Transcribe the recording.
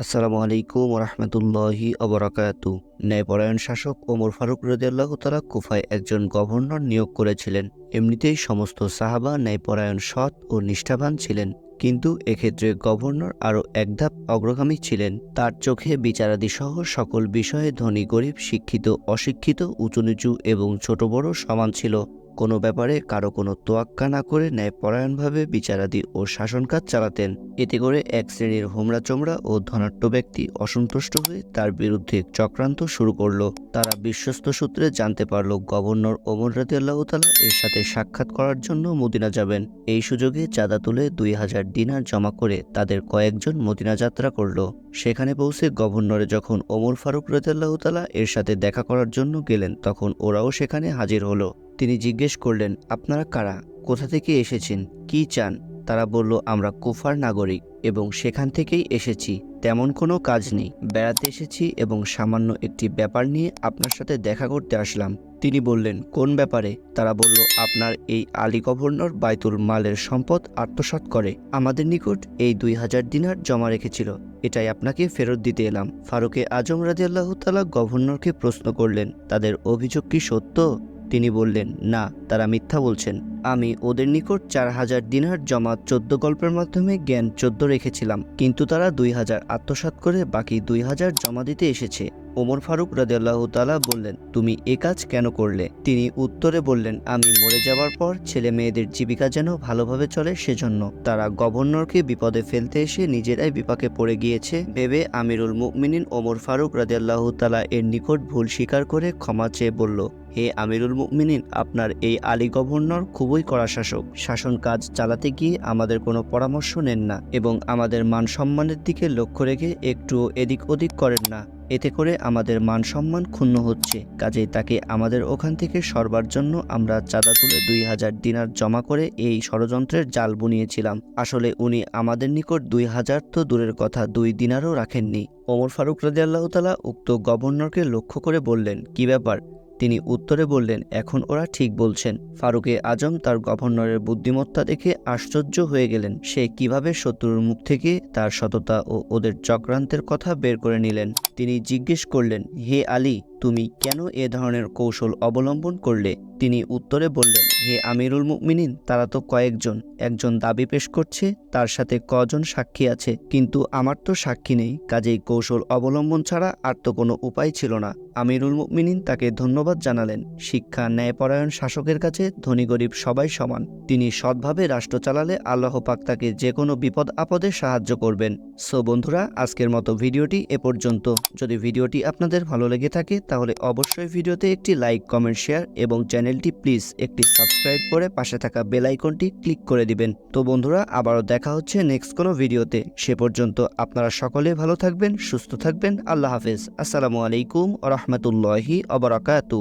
আসসালামু আলাইকুম রহমতুল্লাহি অবরাকাতু ন্যায়পরায়ণ শাসক ওমর ফারুক রদিয়াল্লাহ তালা কুফায় একজন গভর্নর নিয়োগ করেছিলেন। এমনিতেই সমস্ত সাহাবা ন্যায়পরায়ণ, সৎ ও নিষ্ঠাবান ছিলেন। কিন্তু এক্ষেত্রে গভর্নর আরও একধাপ অগ্রগামী ছিলেন। তার চোখে বিচারাদি সহ সকল বিষয়ে ধনী গরিব, শিক্ষিত, অশিক্ষিত, উঁচু নিচু এবং ছোট বড় সমান ছিল। কোনো ব্যাপারে কারও কোনো তোয়াক্কা না করে ন্যায়পরায়ণভাবে বিচারাদি ও শাসন কাজ চালাতেন। এতে করে এক শ্রেণির হোমরা চোমরা ও ধনাঢ্য ব্যক্তি অসন্তুষ্ট হয়ে তার বিরুদ্ধে চক্রান্ত শুরু করল। তারা বিশ্বস্ত সূত্রে জানতে পারল, গভর্নর ওমর রাজি আল্লাহতালা এর সাথে সাক্ষাৎ করার জন্য মদিনা যাবেন। এই সুযোগে চাঁদা তুলে দুই হাজার দিনার জমা করে তাদের কয়েকজন মদিনা যাত্রা করল। সেখানে পৌঁছে গভর্নরে যখন ওমর ফারুক রাজিয়াল্লাহতালা এর সাথে দেখা করার জন্য গেলেন, তখন ওরাও সেখানে হাজির হলো। তিনি জিজ্ঞেস করলেন, আপনারা কারা? কোথা থেকে এসেছেন? কি চান? তারা বলল, আমরা কুফার নাগরিক এবং সেখান থেকেই এসেছি। তেমন কোনো কাজ নেই। বেড়াতে এসেছি এবং সামান্য একটি ব্যাপার নিয়ে আপনার সাথে দেখা করতে আসলাম। তিনি বললেন, কোন ব্যাপারে? তারা বলল, আপনার এই আলী গভর্নর বাইতুল মালের সম্পদ আত্মসাত করে। আমাদের নিকট এই দুই হাজার দিনার জমা রেখেছিল। এটাই আপনাকে ফেরত দিতে এলাম। ফারুকে আজম রাজি আল্লাহ তালা গভর্নরকে প্রশ্ন করলেন, তাদের অভিযোগ কি সত্য? তিনি বললেন, না, তারা মিথ্যা বলছেন। আমি ওদের নিকট চার হাজার দিনার জমা চোদ্দ গল্পের মাধ্যমে জ্ঞান চোদ্দ রেখেছিলাম। কিন্তু তারা দুই হাজার আত্মসাৎ করে বাকি দুই হাজার জমা দিতে এসেছে। ওমর ফারুক রাদিয়াল্লাহ তালা বললেন, তুমি এ কাজ কেন করলে? তিনি উত্তরে বললেন, আমি মরে যাওয়ার পর ছেলে মেয়েদের জীবিকা যেন ভালোভাবে চলে সেজন্য। তারা গভর্নরকে বিপদে ফেলতে এসে নিজেরাই বিপাকে পড়ে গিয়েছে। ভেবে আমিরুল মুমিনিন ওমর ফারুক রাদিয়াল্লাহ তালা এর নিকট ভুল স্বীকার করে ক্ষমা চেয়ে বলল, হে আমিরুল মুমিনিন, আপনার এই আলী গভর্নর খুবই কড়া শাসক। শাসন কাজ চালাতে গিয়ে আমাদের কোনো পরামর্শ নেন না এবং আমাদের মান সম্মানের দিকে লক্ষ্য রেখে একটু এদিক ওদিক করেন না। এতে করে আমাদের মান সম্মান ক্ষুণ্ণ হচ্ছে। কাজেই তাকে আমাদের ওখান থেকে সরবার জন্য আমরা চাঁদা তুলে দুই হাজার দিনার জমা করে এই ষড়যন্ত্রের জাল বুনিয়েছিলাম। আসলে উনি আমাদের নিকট দুই হাজার তো দূরের কথা, দুই দিনারও রাখেননি। ওমর ফারুক রাজি আল্লাহ তালা উক্ত গভর্নরকে লক্ষ্য করে বললেন, কি ব্যাপার? তিনি উত্তরে বললেন, এখন ওরা ঠিক বলছেন। ফারুকে আজম তার গভর্নরের বুদ্ধিমত্তা দেখে আশ্চর্য হয়ে গেলেন। সে কীভাবে শত্রুর মুখ থেকে তার সততা ও ওদের চক্রান্তের কথা বের করে নিলেন? তিনি জিজ্ঞেস করলেন, হে আলী তুমি কেন এ ধরনের কৌশল অবলম্বন করলে? তিনি উত্তরে বললেন, হে আমিরুল মুমিনিন, তারা তো কয়েকজন। একজন দাবি পেশ করছে, তার সাথে কজন সাক্ষী আছে। কিন্তু আমার তো সাক্ষী নেই, কাজেই কৌশল অবলম্বন ছাড়া আর তো কোনো উপায় ছিল না। আমিরুল মুমিনিন তাকে ধন্যবাদ জানালেন। শিক্ষা, ন্যায়পরায়ণ শাসকের কাছে ধনী গরিব সবাই সমান। তিনি সৎভাবে রাষ্ট্র চালালে আল্লাহ পাক তাকে যে কোনো বিপদ আপদে সাহায্য করবেন। সো বন্ধুরা, আজকের মতো ভিডিওটি এ পর্যন্ত। যদি ভিডিওটি আপনাদের ভালো লেগে থাকে তাহলে অবশ্যই ভিডিওতে একটি লাইক, কমেন্ট, শেয়ার এবং চ্যানেলটি প্লিজ একটি সাবস্ক্রাইব করে পাশে থাকা বেল আইকনটি ক্লিক করে দিবেন। তো বন্ধুরা, আবারও দেখা হচ্ছে নেক্সট কোনো ভিডিওতে। সে পর্যন্ত আপনারা সকলে ভালো থাকবেন, সুস্থ থাকবেন। আল্লাহ হাফেজ। আসসালামু আলাইকুম রহমতুল্লাহি অবরাকাতু